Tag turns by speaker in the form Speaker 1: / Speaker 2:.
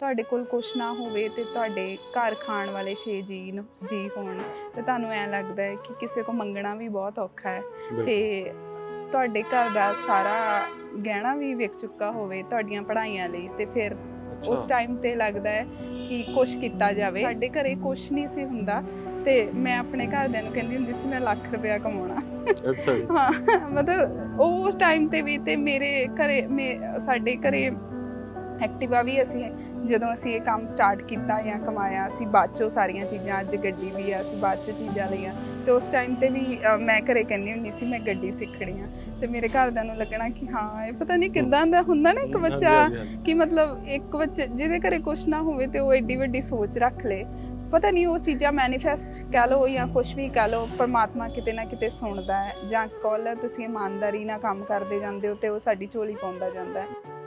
Speaker 1: ਤੁਹਾਡੇ ਕੋਲ ਕੁਛ ਨਾ ਹੋਵੇ ਤੇ ਤੁਹਾਡੇ ਘਰ ਖਾਣ ਵਾਲੇ 6 ਜੀ ਨੂੰ ਜੀ ਹੋਣ ਤੇ ਤੁਹਾਨੂੰ ਐ ਲੱਗਦਾ ਹੈ ਕਿ ਕਿਸੇ ਕੋ ਮੰਗਣਾ ਵੀ ਬਹੁਤ ਔਖਾ ਹੈ। ਤੇ ਤੁਹਾਡੇ ਘਰ ਦਾ ਸਾਰਾ ਗਹਿਣਾ ਵੀ ਵਿਕ ਚੁੱਕਾ ਹੋਵੇ ਤੁਹਾਡੀਆਂ ਪੜ੍ਹਾਈਆਂ ਲਈ ਤੇ ਫਿਰ ਉਸ ਟਾਈਮ ਤੇ ਲੱਗਦਾ ਹੈ ਕਿ ਕੁਝ ਕੀਤਾ ਜਾਵੇ। ਸਾਡੇ ਘਰੇ ਕੁਝ ਨਹੀਂ ਸੀ ਹੁੰਦਾ ਤੇ ਮੈਂ ਆਪਣੇ ਘਰਦਿਆਂ ਨੂੰ ਕਹਿੰਦੀ ਹੁੰਦੀ ਸੀ ਮੈਂ ਲੱਖ ਰੁਪਇਆ ਕਮਾਉਣਾ।
Speaker 2: ਅੱਛਾ
Speaker 1: ਹਾਂ ਮਤਲਬ ਉਸ ਟਾਈਮ ਤੇ ਵੀ ਤੇ ਮੇਰੇ ਘਰੇ ਮੇ- ਸਾਡੇ ਘਰੇ ਐਕਟਿਵਾ ਵੀ ਅਸੀਂ ਜਦੋਂ ਅਸੀਂ ਇਹ ਕੰਮ ਸਟਾਰਟ ਕੀਤਾ ਜਾਂ ਕਮਾਇਆ ਅਸੀਂ ਬਾਅਦ ਚੋਂ ਸਾਰੀਆਂ ਚੀਜ਼ਾਂ ਅੱਜ ਗੱਡੀ ਵੀ ਆ ਅਸੀਂ ਬਾਅਦ ਚੋਂ ਚੀਜ਼ਾਂ ਲਈਆਂ। ਤੇ ਉਸ ਟਾਈਮ ਤੇ ਵੀ ਮੈਂ ਘਰੇ ਕਹਿੰਦੀ ਹੁੰਦੀ ਸੀ ਮੈਂ ਗੱਡੀ ਸਿੱਖਣੀ ਆ। ਤੇ ਮੇਰੇ ਘਰਦਿਆਂ ਨੂੰ ਲੱਗਣਾ ਕਿ ਹਾਂ ਇਹ ਪਤਾ ਨਹੀਂ ਕਿੱਦਾਂ ਦਾ ਹੁੰਦਾ ਨਾ ਇੱਕ ਬੱਚਾ। ਕਿ ਮਤਲਬ ਇੱਕ ਬੱਚੇ ਜਿਹਦੇ ਘਰੇ ਕੁਝ ਨਾ ਹੋਵੇ ਤੇ ਉਹ ਐਡੀ ਵੱਡੀ ਸੋਚ ਰੱਖ ਲੇ। ਪਤਾ ਨਹੀਂ ਉਹ ਚੀਜ਼ਾਂ ਮੈਨੀਫੈਸਟ ਕਹਿ ਲਓ ਜਾਂ ਕੁਝ ਵੀ ਕਹਿ ਲਓ ਪਰਮਾਤਮਾ ਕਿਤੇ ਨਾ ਕਿਤੇ ਸੁਣਦਾ ਹੈ ਜਾਂ ਕੋਲ ਤੁਸੀਂ ਇਮਾਨਦਾਰੀ ਨਾਲ ਕੰਮ ਕਰਦੇ ਜਾਂਦੇ ਹੋ ਤੇ ਉਹ ਸਾਡੀ ਝੋਲੀ ਪਾਉਂਦਾ ਜਾਂਦਾ ਹੈ।